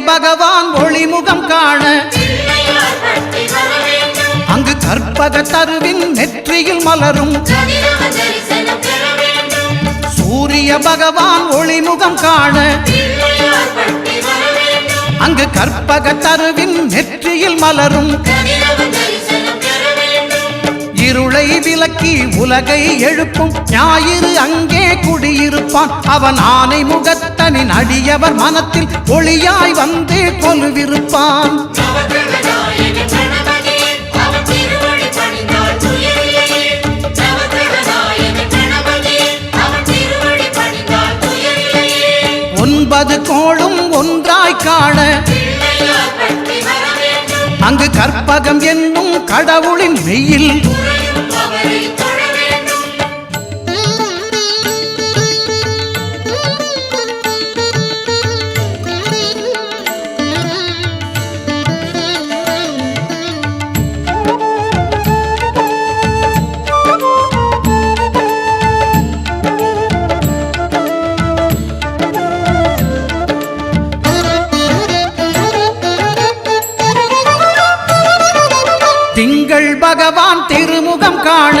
பகவான் ஒளிமுகம் காண. அங்கு கற்பக தருவின் நெற்றியில் மலரும். சூரிய பகவான் ஒளிமுகம் காண. அங்கு கற்பக தருவின் நெற்றியில் மலரும். இருளை விலக்கி உலகை எழுப்பும் ஞாயிறு அங்கே குடியிருப்பான் அவன் ஆனை முகத்தனின் அடியவர் மனத்தில் ஒளியாய் வந்தே கொலுவிருப்பான் ஒன்பது கோளும் ஒன்றாய் காண. அங்கு கற்பகம் என்னும் கடவுளின் மெயில் திங்கள் பகவான் திருமுகம் காண